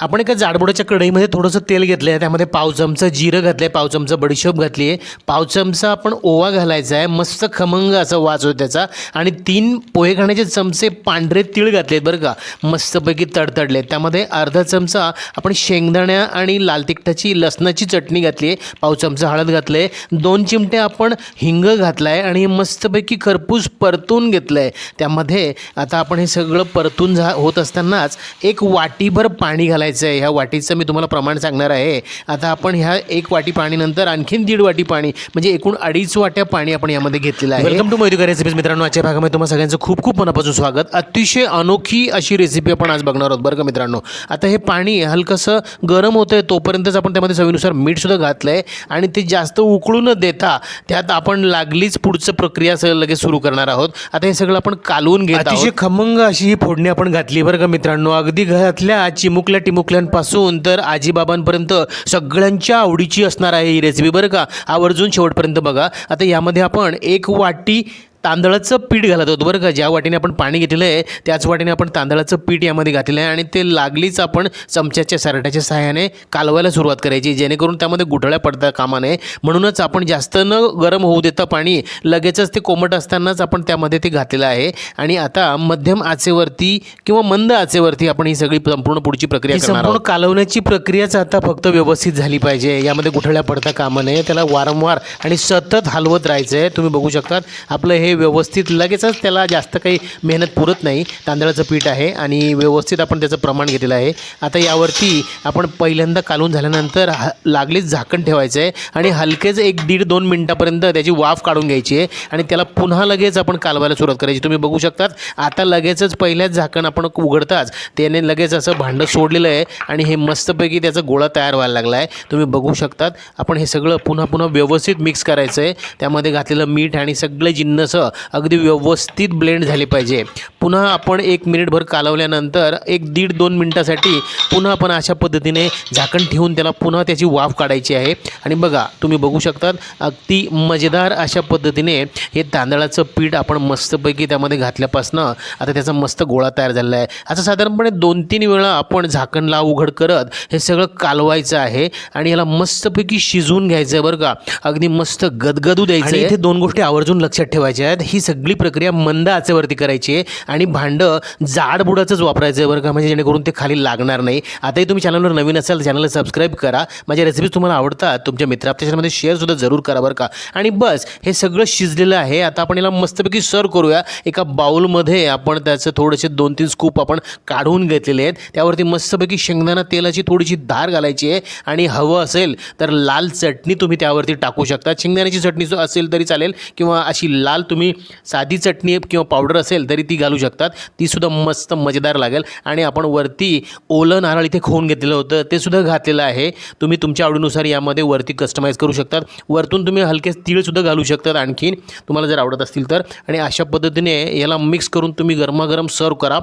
आपण एका जाडबोडाच्या कढईमध्ये थोडंसं तेल घेतलं आहे त्यामध्ये पाव चमचा जिरं घातलं आहे पाव चमचा बडीशोप घातली आहे पाव चमचा आपण ओवा घालायचा आहे मस्त खमंग असा वास होतो त्याचा. आणि तीन पोहे खाण्याचे चमचे पांढरे तीळ घातले आहेत बरं का मस्तपैकी तडतडले त्यामध्ये अर्धा चमचा आपण शेंगदाण्या आणि लाल तिखटाची लसणाची चटणी घातली आहे पाव चमचा हळद घातलं आहे दोन चिमटे आपण हिंग घातला आहे आणि मस्तपैकी खरपूस परतून घेतलं आहे त्यामध्ये आता आपण हे सगळं परतून झा होत असतानाच एक वाटीभर पाणी घालायचं. आहे ह्या वाटीचं मी तुम्हाला प्रमाण सांगणार आहे. आता आपण ह्या एक वाटी पाणीनंतर आणखीन दीड वाटी पाणी म्हणजे एकूण अडीच वाट्या पाणी आपण यामध्ये घेतलेलं आहे. वेलकम टू मैत्री रेसिपीज मित्रांनो. आजच्या भागामध्ये तुम्हाला सगळ्यांचं खूप खूप मनापासून स्वागत. अतिशय अनोखी अशी रेसिपी आपण आज बघणार आहोत बरं का मित्रांनो. आता हे पाणी हलकंसं गरम होतं आहे तोपर्यंतच आपण त्यामध्ये चवीनुसार मीठसुद्धा घातलं आहे आणि ते जास्त उकळू न देता त्यात आपण लागलीच पुढचं प्रक्रिया सगळं लगेच सुरू करणार आहोत. आता हे सगळं आपण कालवून घेत अतिशय खमंग अशी ही फोडणी आपण घातली बरं का मित्रांनो. अगदी घरातल्या चिमुकल्या मुकल्यांपासून तर आजीबाबांपर्यंत सगळ्यांच्या आवडीची असणार आहे ही रेसिपी बरं का? आवर्जून शेवटपर्यंत बघा. आता यामध्ये आपण एक वाटी तांदळाचं पीठ घालत होतो. बरं का? ज्या वाटीने आपण पाणी घेतलेलं आहे त्याच वाटीने आपण तांदळाचं पीठ यामध्ये घातलेलं आहे आणि ते लागलीच आपण चमच्याच्या सारट्याच्या सहाय्याने कालवायला सुरुवात करायची जेणेकरून त्यामध्ये गुठळ्या पडता कामा नये म्हणूनच आपण जास्त न गरम होऊ देता पाणी लगेचच ते कोमट असतानाच आपण त्यामध्ये ते घातलेलं आहे. आणि आता मध्यम आचेवरती किंवा मंद आचेवरती आपण ही सगळी संपूर्ण पुढची प्रक्रिया संपूर्ण कालवण्याची प्रक्रियाच आता फक्त व्यवस्थित झाली पाहिजे. यामध्ये गुठळ्या पडता कामा नये त्याला वारंवार आणि सतत हलवत राहायचं आहे तुम्ही बघू शकतात आपलं हे व्यवस्थित लगेचच त्याला जास्त काही मेहनत पुरत नाही. तांदळाचं पीठ आहे आणि व्यवस्थित आपण त्याचं प्रमाण घेतलेलं आहे. आता यावरती आपण पहिल्यांदा कालून झाल्यानंतर ह लागलीच झाकण ठेवायचं आहे आणि हलकेच एक दीड दोन मिनटापर्यंत त्याची वाफ काढून घ्यायची आहे आणि त्याला पुन्हा लगेच आपण कालवायला सुरुवात करायची. तुम्ही बघू शकतात आता लगेचच पहिल्याच झाकण आपण उघडताच त्याने लगेच असं भांडं सोडलेलं आहे आणि हे मस्तपैकी त्याचा गोळा तयार व्हायला लागला आहे. तुम्ही बघू शकतात आपण हे सगळं पुन्हा पुन्हा व्यवस्थित मिक्स करायचं आहे. त्यामध्ये घातलेलं मीठ आणि सगळे जिन्नस अगदी व्यवस्थित ब्लेंड झाले पाहिजे. पुन्हा आपण एक मिनिटभर कालवल्यानंतर एक दीड दोन मिनटासाठी पुन्हा आपण अशा पद्धतीने झाकण ठेवून त्याला पुन्हा त्याची वाफ काढायची आहे. आणि बघा तुम्ही बघू शकतात अगदी मजेदार अशा पद्धतीने हे तांदळाचं पीठ आपण मस्तपैकी त्यामध्ये घातल्यापासनं आता त्याचा मस्त गोळा तयार झालेला आहे. असं साधारणपणे दोन तीन वेळा आपण झाकण लाव उघड करत हे सगळं कालवायचं आहे आणि याला मस्तपैकी शिजवून घ्यायचं आहे बरं का. अगदी मस्त गदगदू द्यायचं आहे इथे दोन गोष्टी आवर्जून लक्षात ठेवायच्या आहेत. ही सगळी प्रक्रिया मंद आचेवरती करायची आहे. आणि भांडं जाडबुडाचंच वापरायचं आहे बरं का म्हणजे जेणेकरून ते खाली लागणार नाही. आताही तुम्ही चॅनलवर नवीन असाल चॅनलला सबस्क्राईब करा. माझ्या रेसिपीज तुम्हाला आवडतात तुमच्या मित्र त्याच्यामध्ये शेअरसुद्धा जरूर करा बरं का. आणि बस हे सगळं शिजलेलं आहे. आता आपण याला मस्तपैकी सर्व करूया. एका बाउलमध्ये आपण त्याचं थोडेसे दोन तीन स्कूप आपण काढून घेतलेले आहेत. त्यावरती मस्तपैकी शेंगदाणा तेलाची थोडीशी धार घालायची आहे. आणि हवं असेल तर लाल चटणी तुम्ही त्यावरती टाकू शकता. शेंगदाण्याची चटणी असेल तरी चालेल किंवा अशी लाल तुम्ही साधी चटणी किंवा पावडर असेल तरी ती घालू शकतात. तीसुद्धा मस्त मजेदार लागेल. आणि आपण वरती ओलं नारळ इथे खोवून घेतलेलं होतं ते सुद्धा घातलेलं आहे. तुम्ही तुमच्या आवडीनुसार यामध्ये वरती कस्टमाइज करू शकतात. वरतून तुम्ही हलके तीळसुद्धा घालू शकतात आणखीन. तुम्हाला जर आवडत असतील तर. आणि अशा पद्धतीने याला मिक्स करून तुम्ही गरमागरम सर्व करा.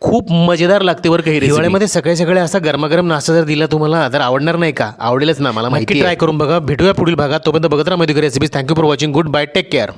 खूप मजेदार लागते बरं काही हिवाळ्यामध्ये सकाळी सकाळी असा गरमागरम नाश्ता जर दिला तुम्हाला तर आवडणार नाही का? आवडेलच ना मला माहिती ट्राय करून बघा. भेटूया पुढील भागात. तोपर्यंत बघत राहा recipes thank you for watching good bye take care